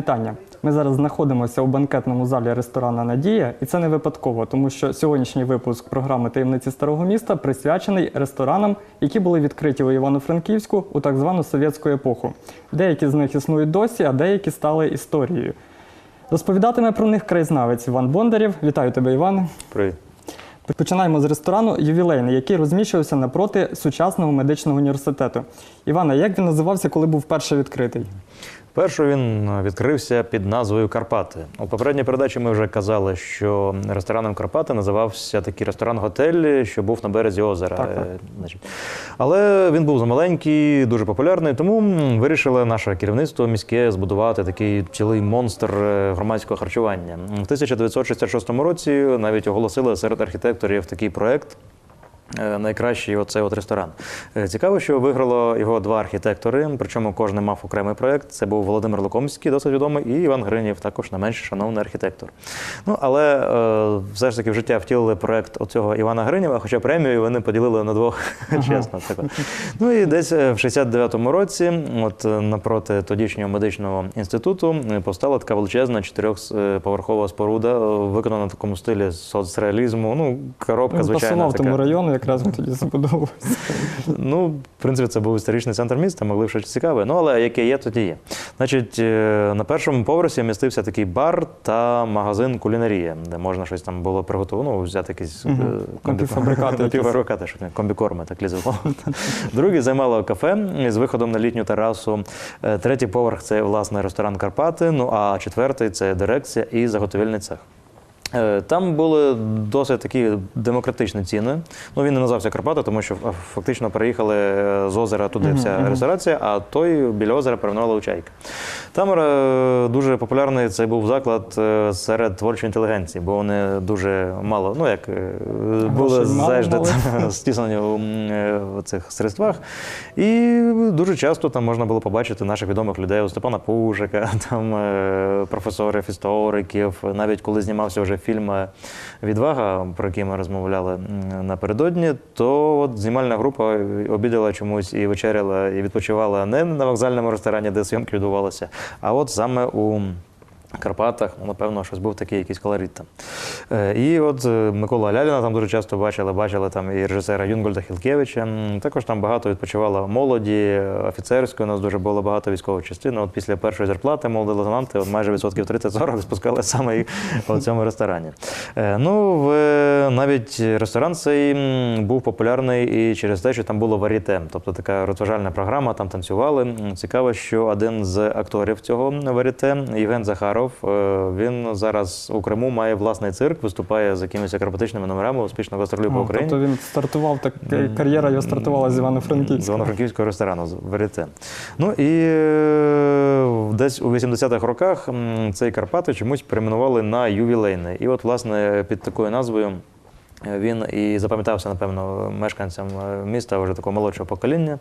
Вітання. Ми зараз знаходимося у банкетному залі ресторана Надія, і це не випадково, тому що сьогоднішній випуск програми Таємниці старого міста присвячений ресторанам, які були відкриті у Івано-Франківську у так звану совєтську епоху. Деякі з них існують досі, а деякі стали історією. Розповідатиме про них краєзнавець Іван Бондарєв. Вітаю тебе, Іване. Привіт. Починаємо з ресторану ювілейний, який розміщувався напроти сучасного медичного університету. Івана, як він називався, коли був вперше відкритий? Першу він відкрився під назвою Карпати. У попередній передачі ми вже казали, що рестораном Карпати називався такий ресторан-готель, що був на березі озера. Так, так. Е, Але він був замаленький, дуже популярний, тому м, вирішило наше керівництво міське збудувати такий цілий монстр е, громадського харчування. В 1966 році навіть оголосили серед архітекторів такий проект. Е, Найкращий оцей от ресторан. Е, Цікаво, що виграло його два архітектори, причому кожен мав окремий проект. Це був Володимир Лукомський, досить відомий, і Іван Гринів, також не менш шановний архітектор. Ну, але е, все ж таки в життя втілили проект оцього Івана Гриніва, хоча премію вони поділили на двох, чесно. Так. Ну і десь в 69-му році, от напроти тодішнього медичного інституту, постала така величезна чотирьохповерхова споруда, виконана в такому стилі соцреалізму. Ну, коробка, звичайно. пасував така. тому району, якраз він тоді забудовувався. Ну, в принципі, це був історичний центр міста, могли б щось цікаве. Ну, але яке є, тоді є. Значить, е, на першому поверсі містився такий бар та магазин кулінарія, де можна щось там було приготувати, ну, взяти якісь Мгм. е, що комбікорми, так лізало. Другий займало кафе з виходом на літню терасу. Е, Третій поверх це власне ресторан Карпати. Ну а четвертий це дирекція і заготовільний цех. Е, Там були досить такі демократичні ціни. Ну він не називався Карпати, тому що фактично переїхали е, з озера туди вся ресторація, а той біля озера перейменували у чайки. Там е, дуже популярний цей був заклад серед творчої інтелігенції, бо вони дуже мало, ну як були завжди стіснені в цих средствах. І дуже часто там можна було побачити наших відомих людей у Степана Пушика, там професорів, істориків. Навіть коли знімався вже фільм Відвага, про який ми розмовляли напередодні, то от знімальна група обідала чомусь і вечеряла, і відпочивала не на вокзальному ресторані, де зйомки відбувалися, а от саме у. Карпатах, ну, напевно, щось був такий якийсь колорит там. Е, І от е, Микола Ляліна там дуже часто бачили, бачили там і режисера Юнгольда Хілкевича. Також там багато відпочивало молоді, офіцерської, у нас дуже було багато військових частин. От після першої зарплати молоді лейтенанти от майже відсотків 30-40 спускали саме в цьому ресторані. Е, Ну, в, навіть ресторан цей був популярний і через те, що там було варіте, тобто така розважальна програма, там танцювали. Цікаво, що один з акторів цього варіте, Євген Захаров, е, він зараз у Криму має власний цирк, виступає з якимись акробатичними номерами, успішно гастролює по Україні. Тобто він стартував, так кар'єра його стартувала з Івано-Франківського З Івано-Франківського ресторану з. Ну і е, десь у 80-х роках цей Карпати чомусь перейменували на ювілейний. І от, власне, під такою назвою. Він і запам'ятався, напевно, мешканцям е, міста вже такого молодшого покоління.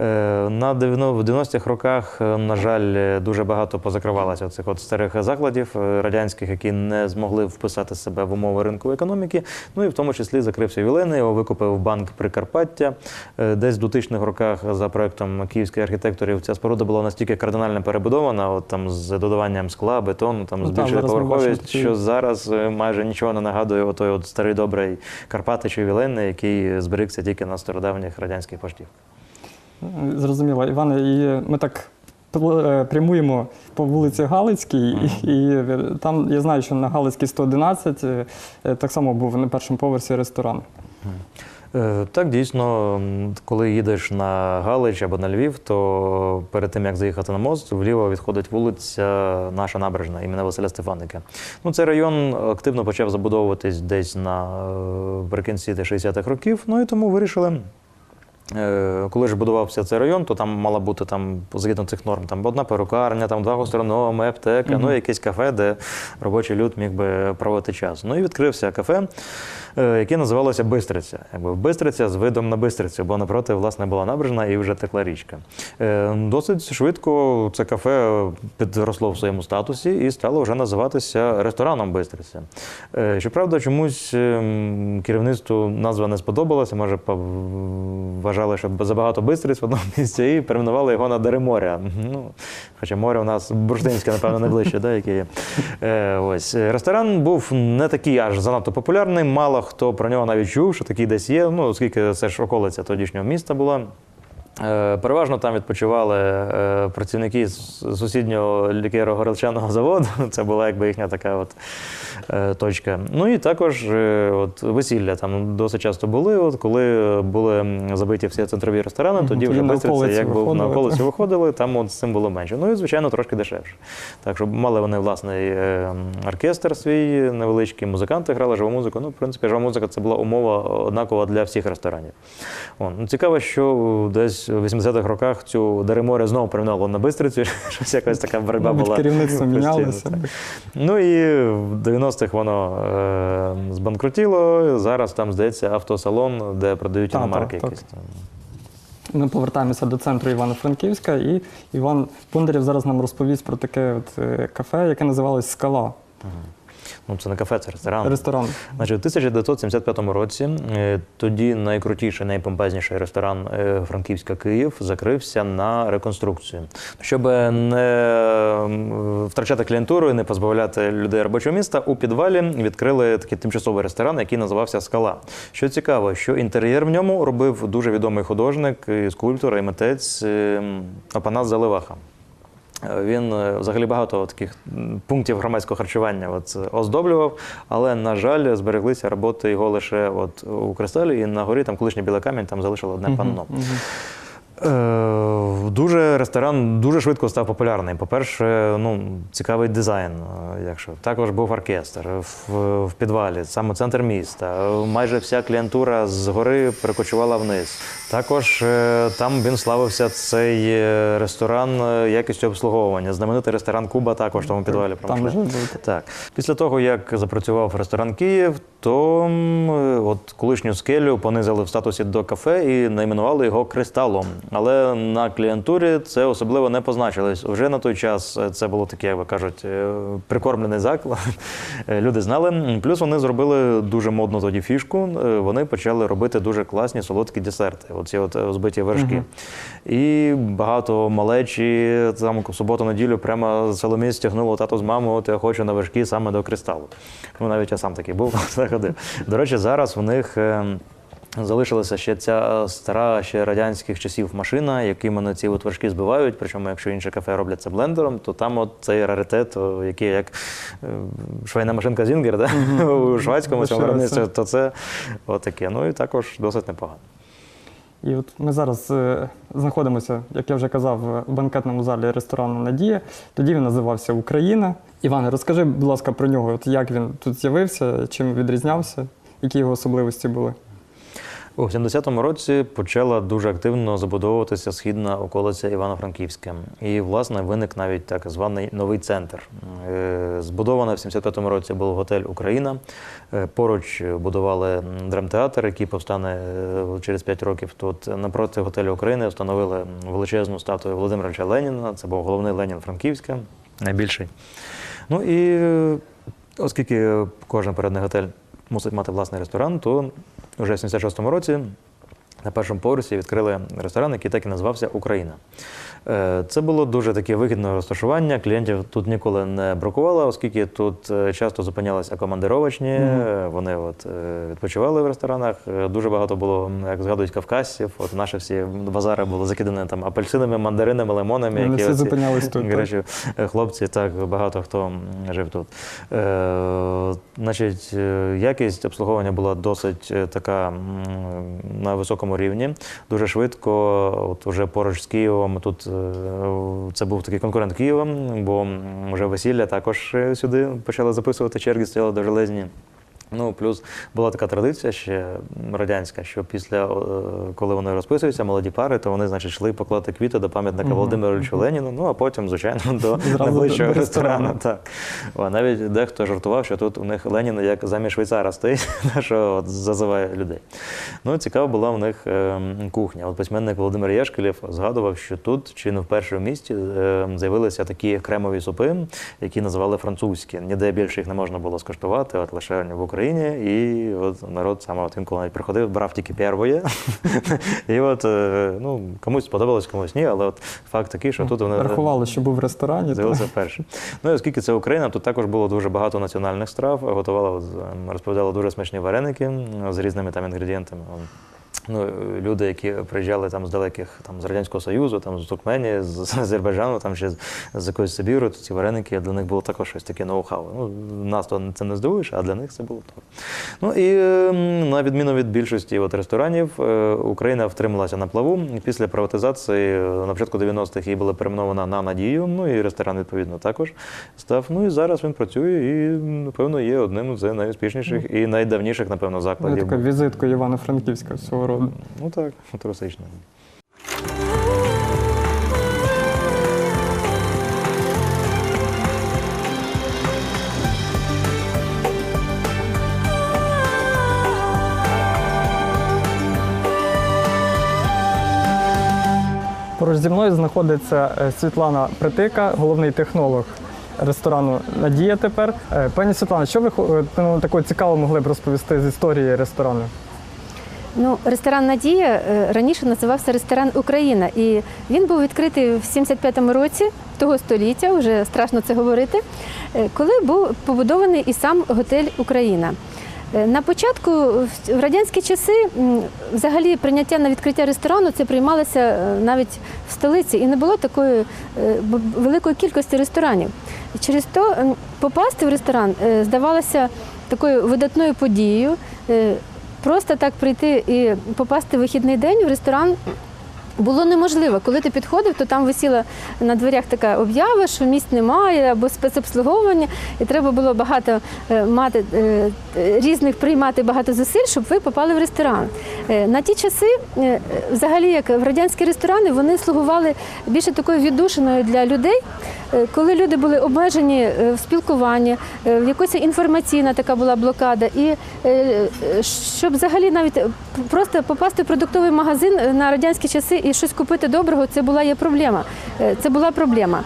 Е, На 90 в 90-х роках, е, на жаль, дуже багато позакривалося цих от старих закладів радянських, які не змогли вписати себе в умови ринкової економіки. Ну і в тому числі закрився ювілейний, його викупив банк Прикарпаття. Десь в 2000-х роках за проектом київських архітекторів ця споруда була настільки кардинально перебудована, от там з додаванням скла, бетону, там Ну, збільшили поверховість, що зараз майже нічого не нагадує отой от старий добрий Карпати чи ювілейний, який зберігся тільки на стародавніх радянських поштів. Зрозуміло, Іване, і ми так е, прямуємо по вулиці Галицькій, і, і там я знаю, що на Галицькій 111 е, так само був на першому поверсі ресторан. Так, дійсно, коли їдеш на Галич або на Львів, то перед тим як заїхати на мост, вліво відходить вулиця наша набережна імені Василя Стефаника. Ну, цей район активно почав забудовуватись десь на е, наприкінці 60-х років. Ну і тому вирішили. Е, Коли ж будувався цей район, то там мала бути там згідно цих норм там одна перукарня, там два гастрономи, аптека, ну і якесь кафе, де робочий люд міг би проводити час. Ну і відкрився кафе, е, яке називалося Бистриця. Якби Бистриця з видом на Бистрицю, бо напроти власне була набережна і вже текла річка. Е, Досить швидко це кафе підросло в своєму статусі і стало вже називатися рестораном Бистриця. Е, Щоправда, чомусь ем, керівництву назва не сподобалася, може, вважали, що забагато бистриць в одному місці, і перейменували його на Дереморя. Ну, хоча море у нас бурштинське, напевно, найближче, яке є. Е, ось. Ресторан був не такий аж занадто популярний. Мало хто про нього навіть чув, що такий десь є. Ну, оскільки це ж околиця тодішнього міста була. Е, Переважно там відпочивали е, працівники з сусіднього лікеро-горілчаного заводу. Це була якби їхня така от е, точка. Ну і також от, весілля там досить часто були. От, коли були забиті всі центрові ресторани, тоді тоді вже на бистриці якби на околиці виходили, там от з цим було менше. Ну і звичайно трошки дешевше. Так що мали вони власний оркестр свій невеличкий, музиканти грали живу музику. Ну, в принципі, жива музика це була умова однакова для всіх ресторанів. О, ну, цікаво, що десь у 80-х роках цю Дареморе знову перейменувало на Бистриці, щось якась така боротьба Мабуть, була. керівництво мінялося. Ну і в 90-х воно е, збанкрутіло. Зараз там, здається, автосалон, де продають Так, іномарки так, якісь. там. Ми повертаємося до центру Івано-Франківська, і Іван Пундарєв зараз нам розповість про таке от е, кафе, яке називалось Скала. Ну, це не кафе, це ресторан. Ресторан. Значить, у 1975 році е, тоді найкрутіший, найпомпезніший ресторан е, Франківська Київ закрився на реконструкцію. Щоб не втрачати клієнтуру і не позбавляти людей робочого міста, у підвалі відкрили такий тимчасовий ресторан, який називався Скала. Що цікаво, що інтер'єр в ньому робив дуже відомий художник, скульптор і митець е, Опанас Заливаха. Він е, взагалі багато таких пунктів громадського харчування от, оздоблював, але, на жаль, збереглися роботи його лише от, у кристалі, і на горі там колишній білий камінь там залишило одне панно. Е, Дуже ресторан дуже швидко став популярний. По-перше, ну цікавий дизайн. е, Якщо також був оркестр в, в підвалі, саме центр міста. Майже вся клієнтура з гори перекочувала вниз. Також е, там він славився цей е, ресторан якістю обслуговування. Знаменитий ресторан Куба також в тому підвалі Там вже. Так, після того, як запрацював ресторан Київ, то от колишню скелю понизили в статусі до кафе і найменували його кристалом. Але на клієнтурі це особливо не позначилось. Вже на той час е, це було таке, як ви кажуть, е, прикормлений заклад. Е, Люди знали. Плюс вони зробили дуже модну тоді фішку. Вони почали робити дуже класні солодкі десерти. Оці от збиті вершки. І багато малечі там в суботу-неділю прямо з Соломіс тягнуло тато з мамою, от я хочу на вершки саме до кристалу. Ну навіть я сам такий був, заходив. До речі, зараз в них. Е, Залишилася ще ця е, стара ще радянських часів машина, якими ці от вершки збивають. Причому, якщо інше кафе роблять це блендером, то там от цей раритет, який як е, швейна машинка Зінгер, да? у швадському цьому виробництві, то це отаке. Ну і також досить непогано. І от ми зараз е, знаходимося, як я вже казав, в банкетному залі ресторану Надія. Тоді він називався Україна. Іване, розкажи, будь ласка, про нього. От як він тут з'явився, чим відрізнявся, які його особливості були? У 70-му році почала дуже активно забудовуватися східна околиця Івано-Франківська. І, власне, виник навіть так званий новий центр. Е, Збудовано в 75-му році був готель Україна. Е, Поруч будували драмтеатр, який повстане е, через 5 років. Тут напроти готелю України встановили величезну статую Володимира Леніна. Це був головний Ленін Франківська, найбільший. Ну і оскільки кожен передний готель мусить мати власний ресторан, то вже в 76-му році на першому поверсі відкрили ресторан, який так і називався Україна. Е, Це було дуже таке вигідне розташування. Клієнтів тут ніколи не бракувало, оскільки тут е, часто зупинялися командировочні, е, вони от відпочивали в ресторанах. Дуже багато було, як згадують, кавказців. От наші всі базари були закидані там апельсинами, мандаринами, лимонами. Вони які всі оці зупинялись тут, так? е, хлопці, так багато хто жив тут. Е, значить, якість обслуговування була досить така на високому рівні. Дуже швидко, от уже поруч з Києвом, тут е, це був такий конкурент Києва, бо вже весілля також е, сюди почали записувати черги, стояли до железні. Ну, плюс була така традиція ще радянська, що після е, коли вони розписуються, молоді пари, то вони, значить, йшли поклати квіти до пам'ятника Мгм. Володимиру Ільичу Леніну, ну а потім, звичайно, до найближчого ресторану. ресторану. Так. О, навіть дехто жартував, що тут у них Ленін як замість швейцара стоїть, що от зазиває людей. Ну, цікава була в них е, кухня. От письменник Володимир Єшкелєв згадував, що тут, чи не в місті, е, з'явилися такі кремові супи, які називали французькі. Ніде більше їх не можна було скуштувати, от лише в Україні. Україні, і от народ саме от інколи навіть приходив, брав тільки первоє. І от е, ну, комусь сподобалось, комусь ні, але от факт такий, що тут вони Рахували, що був в ресторані. дивилися З'явилися вперше. Ну і оскільки це Україна, тут також було дуже багато національних страв. Готувала, ем, розповідала дуже смачні вареники з різними там інгредієнтами. Ну, е, люди, які приїжджали там з далеких там з радянського союзу, там з Туркменії, з, Азербайджану, там ще з, якоїсь Сибіру, то ці вареники для них було також щось таке ноу-хау. Ну, нас то це не здивуєш, а для них це було так. Ну і на відміну від більшості от, ресторанів, е, Україна втрималася на плаву. Після приватизації е, на початку 90-х її була перейменована на Надію. Ну і ресторан відповідно також став. Ну і зараз він працює і, напевно, є одним з найуспішніших і найдавніших, напевно, закладів. така візитка Івано-Франківська свого роду. Ну так, туристично. Поруч зі мною знаходиться е, Світлана Притика, головний технолог ресторану Надія тепер. Е, Пані Світлана, що ви е, ну, такого цікавого могли б розповісти з історії ресторану? Ну, ресторан Надія е, раніше називався ресторан Україна, і він був відкритий в 75-му році того століття, вже страшно це говорити, е, коли був побудований і сам готель Україна. Е, На початку в радянські часи взагалі прийняття на відкриття ресторану це приймалося навіть в столиці, і не було такої великої кількості ресторанів. Через то попасти в ресторан здавалося такою видатною подією. Просто так прийти і попасти в вихідний день в ресторан було неможливо. Коли ти підходив, то там висіла на дверях така об'ява, що місць немає або спецобслуговування, і треба було багато е, мати е, різних приймати багато зусиль, щоб ви попали в ресторан. Е, На ті часи, е, взагалі, як в радянські ресторани, вони слугували більше такою віддушиною для людей, е, коли люди були обмежені в спілкуванні, в якась інформаційна така була блокада. І щоб взагалі навіть просто попасти в продуктовий магазин на радянські часи і щось купити доброго, це була є проблема. Це була проблема.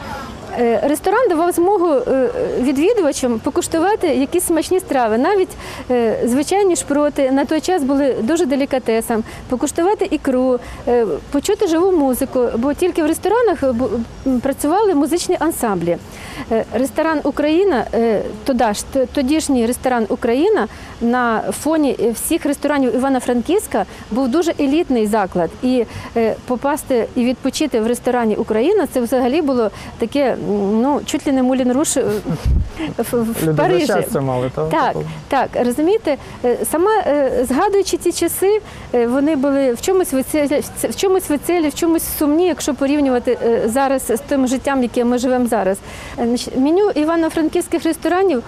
Е, Ресторан давав змогу е, відвідувачам покуштувати якісь смачні страви. Навіть е, звичайні шпроти на той час були дуже делікатесом. Покуштувати ікру, почути живу музику, бо тільки в ресторанах працювали музичні ансамблі. Ресторан Україна, тодішній ресторан Україна на фоні всіх ресторанів Івано-Франківська був дуже елітний заклад. І попасти і відпочити в ресторані Україна це взагалі було таке, ну чуть ли не Мулін Руш е, в, в Парижі. щастя мали, так? Так, так, розумієте, Е, саме згадуючи ті часи, е, вони були в чомусь веселі, в чомусь веселі, в чомусь сумні, якщо порівнювати зараз з тим життям, яке ми живемо зараз. Меню івано-франківських ресторанів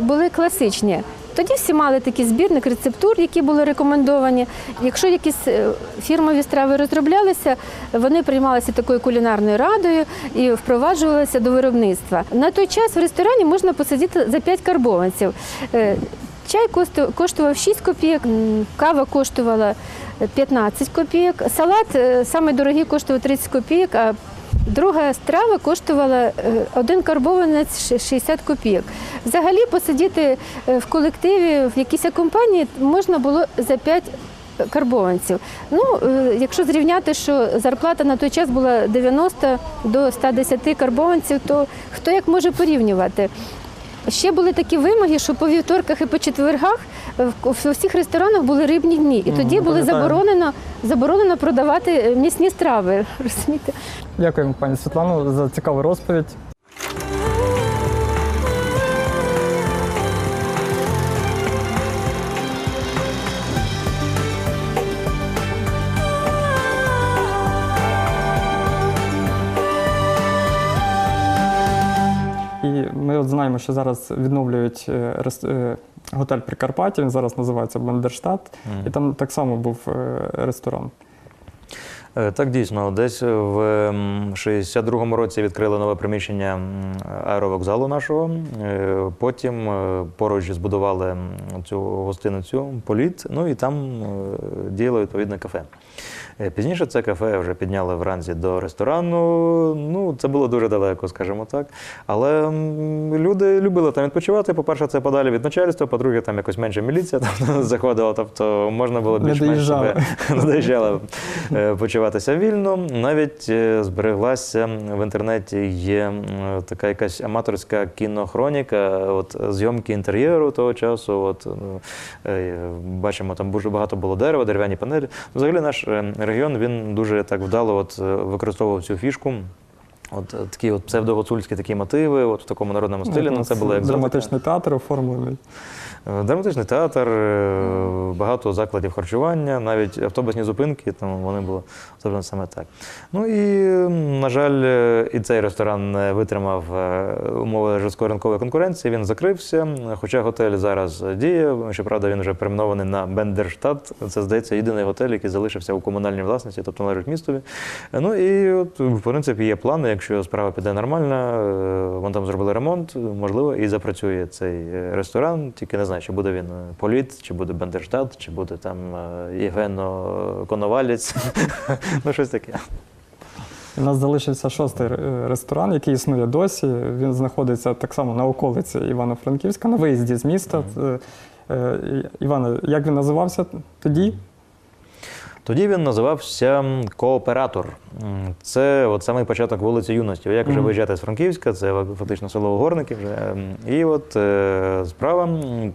були класичні. Тоді всі мали такий збірник рецептур, які були рекомендовані. Якщо якісь е, фірмові страви розроблялися, вони приймалися такою кулінарною радою і впроваджувалися до виробництва. На той час в ресторані можна посидіти за 5 карбованців. Е, Чай коштував 6 копійок, кава коштувала 15 копійок, салат е, самий дорогий коштував 30 копійок, а друга страва коштувала е, один карбованець ш- 60 копійок. Взагалі посидіти е, в колективі, в якійсь компанії можна було за 5 карбованців. Ну, е, якщо зрівняти, що зарплата на той час була 90 до 110 карбованців, то хто як може порівнювати? Ще були такі вимоги, що по вівторках і по четвергах е, в усіх ресторанах були рибні дні, і тоді було заборонено, заборонено продавати е, м'ясні страви. Розумієте? Дякуємо, пані Світлану, за цікаву розповідь. Ми от знаємо, що зараз відновлюють е, рес- е, готель Прикарпаття, він зараз називається Бандерштат, і там так само був е, ресторан. Так, дійсно, десь в м, 62-му році відкрили нове приміщення аеровокзалу нашого. Потім поруч збудували цю гостиницю Політ, ну і там діяло відповідне кафе. Е, Пізніше це кафе вже підняли вранці до ресторану. Ну, це було дуже далеко, скажімо так. Але люди любили там відпочивати. По-перше, це подалі від начальства, по-друге, там якось менше міліція там заходила, тобто можна було більш-менш себе надоїжджали е, почуватися вільно. Навіть е, збереглася в інтернеті є така якась аматорська кінохроніка, от зйомки інтер'єру того часу. От ну, бачимо, там дуже багато було дерева, дерев'яні панелі. Взагалі наш регіон він дуже так вдало от, е, використовував цю фішку. От е, такі от псевдогоцульські такі мотиви, от в такому народному стилі. Ну, це було екзотика. драматичний театр оформлений. Е, Драматичний театр, е, багато закладів харчування, навіть автобусні зупинки, там вони були зроблені саме так. Ну і, на жаль, е, і цей ресторан не витримав умови жорсткої ринкової конкуренції, він закрився. Хоча готель зараз діє, щоправда, він вже перейменований на Бендерштадт. Це, здається, єдиний готель, який залишився у комунальній власності, тобто належить містові. Ну і от, в принципі, є плани, якщо справа піде нормально, е, вон там зробили ремонт, можливо, і запрацює цей ресторан. Тільки не знаю, чи буде він е, Політ, чи буде Бендерштат, чи буде там е, Євгено Коновалець. ну, щось таке. У нас залишився шостий е, ресторан, який існує досі. Він знаходиться так само на околиці Івано-Франківська, на виїзді з міста. Іване, як він називався тоді? Тоді він називався Кооператор. Це от самий початок вулиці Юності. Як вже виїжджати з Франківська, це фактично село Угорники вже. Ем, І от е, справа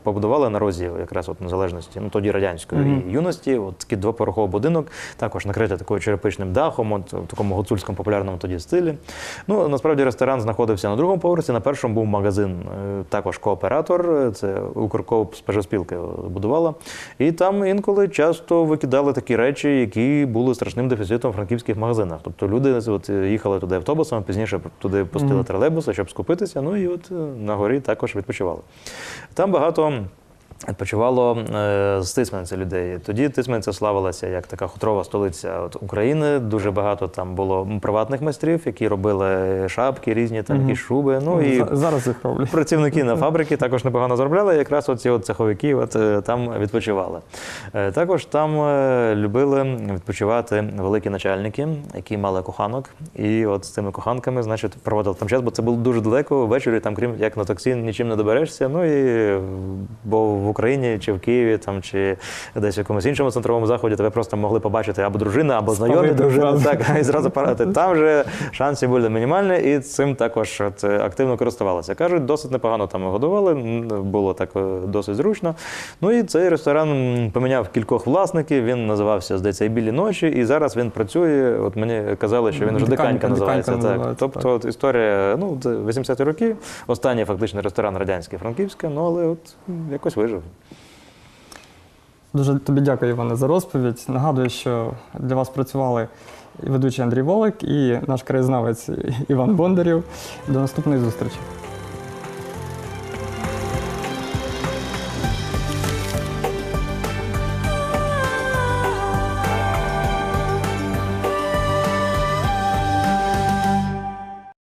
побудували на розі якраз от незалежності, ну тоді радянської Мгм. і юності. От такий двоповерховий будинок, також накритий такою черепичним дахом, от в такому гуцульському популярному тоді стилі. Ну насправді ресторан знаходився на другому поверсі. На першому був магазин, е, також кооператор. Це Укркооп споживспілки будувала. І там інколи часто викидали такі речі, які були страшним дефіцитом в франківських магазинах. Тобто люди от, їхали туди автобусом, пізніше туди пустили тролейбуси, щоб скупитися. Ну і от е, на горі також відпочивали. Там багато. Відпочивало е, з Тисменця людей. Тоді Тисменця славилася як така хутрова столиця от України. Дуже багато там було приватних майстрів, які робили шапки, різні там якісь шуби. Ну і Зараз їх роблять. Працівники на фабрики також непогано заробляли, якраз оці от цеховики от, е, там відпочивали. Е, Також там е, любили відпочивати великі начальники, які мали коханок. І от з цими коханками, значить, проводили там час, бо це було дуже далеко. Ввечері там, крім як на таксі, нічим не доберешся. Ну і е, бо в Україні чи в Києві, там чи десь в якомусь іншому центровому заході тебе просто могли побачити або дружина, або знайомі дружина. Так, і зразу парати. Там вже шанси були мінімальні, і цим також от, активно користувалися. Кажуть, досить непогано там годували, було так е, досить зручно. Ну і цей ресторан поміняв кількох власників. Він називався, здається, і білі ночі, і зараз він працює. От мені казали, що він вже Диканька, називається. Диканька Так. називається, Тобто, так. от історія, ну, це 80-ті роки, останній фактично ресторан радянський Франківська, ну але от якось вижив. Дуже тобі дякую, Іване, за розповідь. Нагадую, що для вас працювали ведучий Андрій Волик і наш краєзнавець Іван Бондарів. До наступної зустрічі.